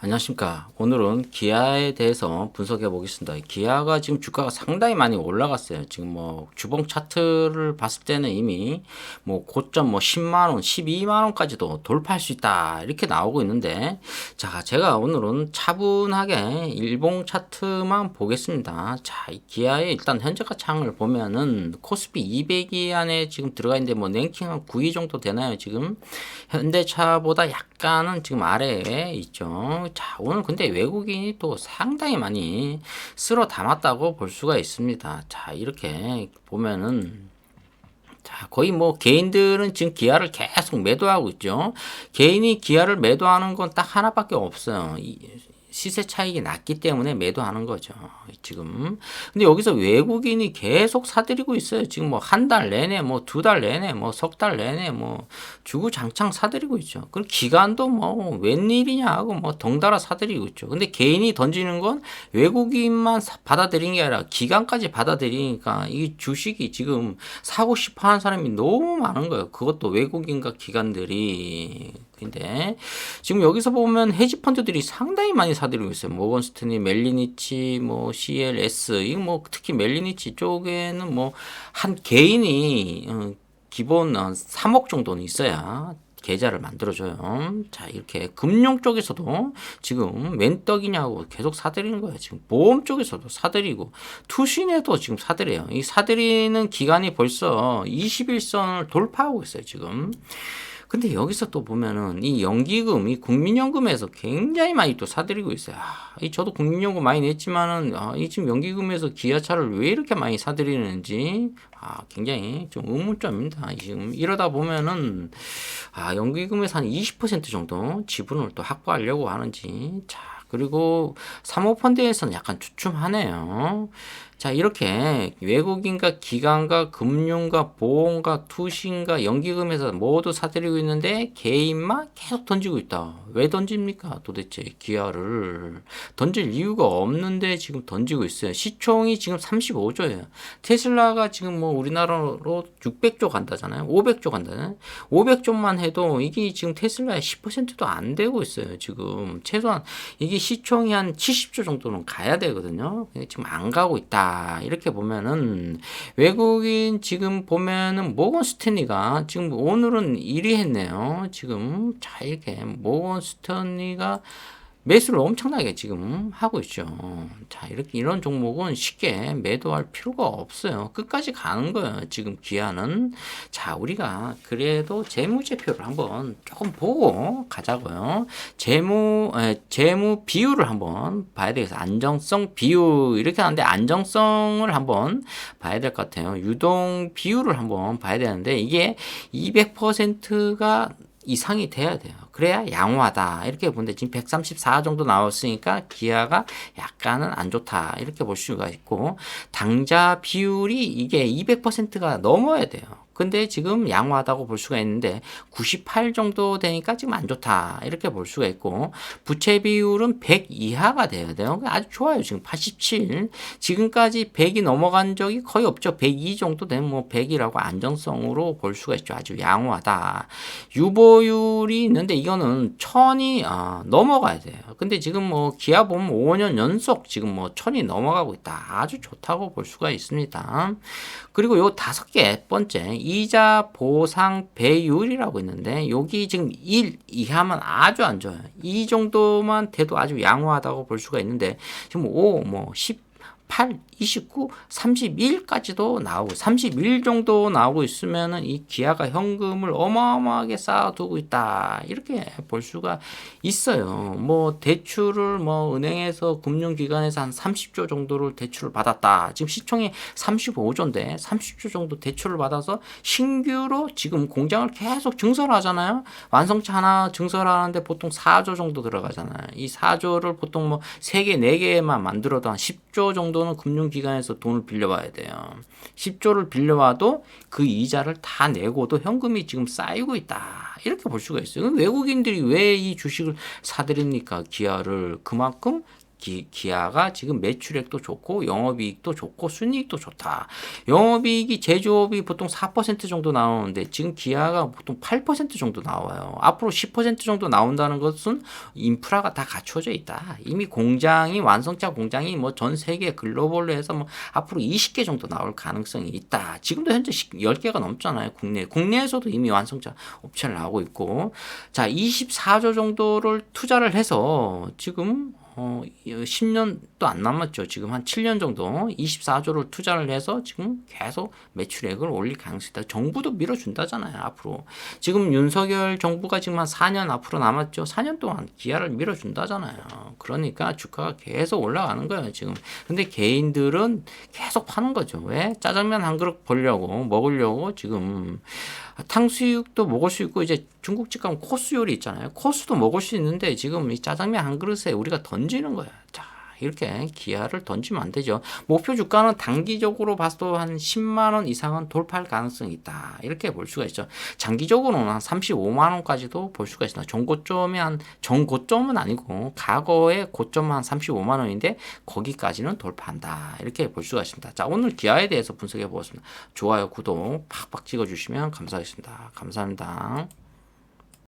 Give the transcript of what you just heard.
안녕하십니까. 오늘은 기아에 대해서 분석해 보겠습니다. 기아가 지금 주가가 상당히 많이 올라갔어요. 지금 뭐 주봉 차트를 봤을 때는 이미 뭐 고점 뭐 10만원, 12만원까지도 돌파할 수 있다. 이렇게 나오고 있는데, 자, 제가 오늘은 차분하게 일봉 차트만 보겠습니다. 자, 이 기아의 일단 현재 가 창을 보면은 코스피 200위 안에 지금 들어가 있는데 뭐 랭킹 한 9위 정도 되나요? 지금 현대차보다 약간은 지금 아래에 있죠. 자, 오늘 근데 외국인이 또 상당히 많이 쓸어 담았다고 볼 수가 있습니다. 자, 이렇게 보면은 자, 거의 뭐 개인들은 지금 기아를 계속 매도하고 있죠. 개인이 기아를 매도하는 건 딱 하나밖에 없어요. 이, 시세 차익이 낮기 때문에 매도하는 거죠. 지금. 근데 여기서 외국인이 계속 사들이고 있어요. 지금 뭐 한 달 내내, 뭐 두 달 내내, 뭐 석 달 내내 뭐 주구장창 사들이고 있죠. 그럼 기간도 뭐 웬일이냐 하고 뭐 덩달아 사들이고 있죠. 근데 개인이 던지는 건 외국인만 받아들인 게 아니라 기간까지 받아들이니까 이 주식이 지금 사고 싶어 하는 사람이 너무 많은 거예요. 그것도 외국인과 기관들이. 근데 지금 여기서 보면 헤지 펀드들이 상당히 많이 사들이고 있어요. 모건스탠리, 멜리니치, 뭐 CLS, 이거 뭐 특히 멜리니치 쪽에는 뭐 한 개인이 어, 기본 3억 정도는 있어야 계좌를 만들어줘요. 자, 이렇게 금융 쪽에서도 지금 웬 떡이냐고 계속 사들이는 거예요. 지금 보험 쪽에서도 사들이고, 투신에도 지금 사들여요. 이 사들이는 기간이 벌써 21선을 돌파하고 있어요, 지금. 근데 여기서 또 보면은 이 연기금, 이 국민연금에서 굉장히 많이 또 사들이고 있어요. 아, 이 저도 국민연금 많이 냈지만은 아, 이 지금 연기금에서 기아차를 왜 이렇게 많이 사들이는지 아, 굉장히 좀 의문점입니다. 지금 이러다 보면은 아, 연기금에서 한 20% 정도 지분을 또 확보하려고 하는지 자, 그리고 사모펀드에서는 약간 주춤하네요. 자, 이렇게 외국인과 기관과 금융과 보험과 투신과 연기금에서 모두 사들이고 있는데 개인만 계속 던지고 있다. 왜 던집니까? 도대체 기아를 던질 이유가 없는데 지금 던지고 있어요. 시총이 지금 35조예요. 테슬라가 지금 뭐 우리나라로 600조 간다잖아요. 500조 간다잖아요. 500조만 해도 이게 지금 테슬라의 10%도 안 되고 있어요. 지금 최소한 이게 시총이 한 70조 정도는 가야 되거든요. 지금 안 가고 있다. 이렇게 보면은 외국인 지금 보면은 모건 스탠리가 지금 오늘은 1위 했네요. 지금 자 이렇게 모건 스탠리가 매수를 엄청나게 지금 하고 있죠. 자, 이렇게 이런 종목은 쉽게 매도할 필요가 없어요. 끝까지 가는 거예요. 지금 기아는. 자, 우리가 그래도 재무제표를 한번 조금 보고 가자고요. 재무, 에, 재무 비율을 한번 봐야 되겠어. 안정성 비율. 이렇게 하는데 안정성을 한번 봐야 될 것 같아요. 유동 비율을 한번 봐야 되는데 이게 200%가 이상이 돼야 돼요. 그래야 양호하다. 이렇게 보는데 지금 134 정도 나왔으니까 기아가 약간은 안 좋다. 이렇게 볼 수가 있고 당자 비율이 이게 200%가 넘어야 돼요. 근데 지금 양호하다고 볼 수가 있는데 98 정도 되니까 지금 안 좋다 이렇게 볼 수가 있고 부채 비율은 100 이하가 돼야 돼요. 아주 좋아요. 지금 87 지금까지 100이 넘어간 적이 거의 없죠. 102 정도 되면 뭐 100이라고 안정성으로 볼 수가 있죠. 아주 양호하다. 유보율이 있는데 이거는 천이 아, 넘어가야 돼요. 근데 지금 뭐 기아 보면 5년 연속 지금 뭐 천이 넘어가고 있다. 아주 좋다고 볼 수가 있습니다. 그리고 요 다섯 개 번째 이자 보상 배율이라고 있는데 여기 지금 1 이하면 아주 안 좋아요. 이 정도만 돼도 아주 양호하다고 볼 수가 있는데 지금 5, 뭐 10, 8, 29, 31까지도 나오고 31 정도 나오고 있으면은 이 기아가 현금을 어마어마하게 쌓아두고 있다 이렇게 볼 수가 있어요. 뭐 대출을 뭐 은행에서 금융기관에서 한 30조 정도를 대출을 받았다. 지금 시총이 35조인데 30조 정도 대출을 받아서 신규로 지금 공장을 계속 증설하잖아요. 완성차 하나 증설하는데 보통 4조 정도 들어가잖아요. 이 4조를 보통 뭐 3개, 4개만 만들어도 한 10조 정도 는 금융 금융기관에서 돈을 빌려와야 돼요. 10조를 빌려와도 그 이자를 다 내고도 현금이 지금 쌓이고 있다. 이렇게 볼 수가 있어요. 외국인들이 왜 이 주식을 사들입니까? 기아를 그만큼 기, 기아가 지금 매출액도 좋고 영업이익도 좋고 순이익도 좋다. 영업이익이 제조업이 보통 4% 정도 나오는데 지금 기아가 보통 8% 정도 나와요. 앞으로 10% 정도 나온다는 것은 인프라가 다 갖춰져 있다. 이미 공장이 완성차 공장이 뭐 전 세계 글로벌로 해서 뭐 앞으로 20개 정도 나올 가능성이 있다. 지금도 현재 10개가 넘잖아요. 국내 국내에서도 이미 완성차 업체를 나오고 있고 자 24조 정도를 투자를 해서 지금 어, 10년도 안 남았죠. 지금 한 7년 정도 24조를 투자를 해서 지금 계속 매출액을 올릴 가능성이 있다. 정부도 밀어준다잖아요. 앞으로. 지금 윤석열 정부가 지금 한 4년 앞으로 남았죠. 4년 동안 기아를 밀어준다잖아요. 그러니까 주가가 계속 올라가는 거예요. 지금. 근데 개인들은 계속 파는 거죠. 왜? 짜장면 한 그릇 벌려고, 먹으려고 지금 탕수육도 먹을 수 있고 이제 중국집 가면 코스 요리 있잖아요. 코스도 먹을 수 있는데 지금 이 짜장면 한 그릇에 우리가 던지는 거야. 자, 이렇게 기아를 던지면 안 되죠. 목표 주가는 단기적으로 봐도 한 10만 원 이상은 돌파할 가능성이 있다. 이렇게 볼 수가 있죠. 장기적으로는 한 35만 원까지도 볼 수가 있습니다. 정고점이 한 정고점은 아니고 과거의 고점은 한 35만 원인데 거기까지는 돌파한다. 이렇게 볼 수가 있습니다. 자, 오늘 기아에 대해서 분석해 보겠습니다. 좋아요, 구독 팍팍 찍어 주시면 감사하겠습니다. 감사합니다.